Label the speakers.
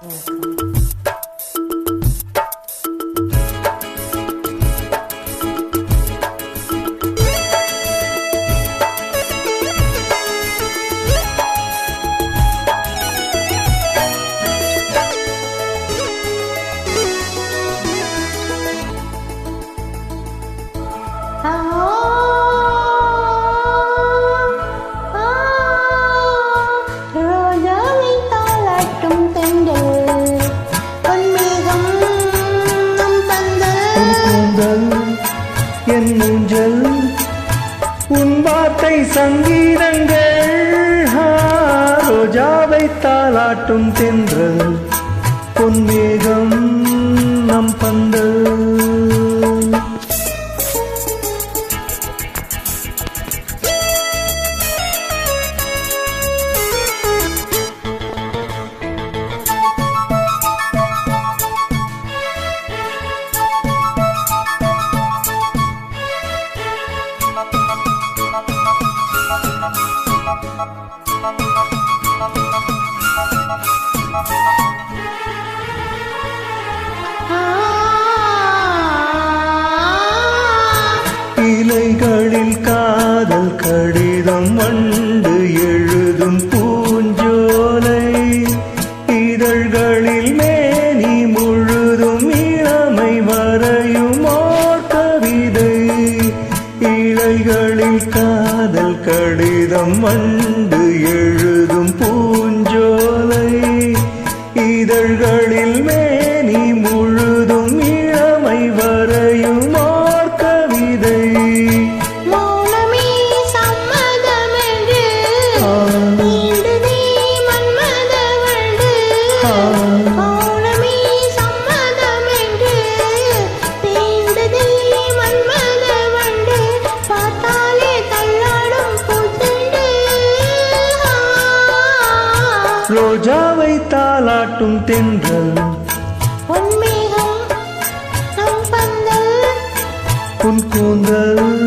Speaker 1: 嗯。
Speaker 2: உன் வார்த்தை சங்கீதங்கள். ரோஜாவை தாளாட்டும் தென்றல். பொன்மேகம் இலைகளில் காதல் கடி இதயம் மண்டு எழுதும் பூஞ்சோலை இதழ்களில் மேனி முழுதும் இளமை வரையும் கவிதை ஆ. ரோஜாவை தாளாட்டும் தென்றல். உன் கூந்தல்.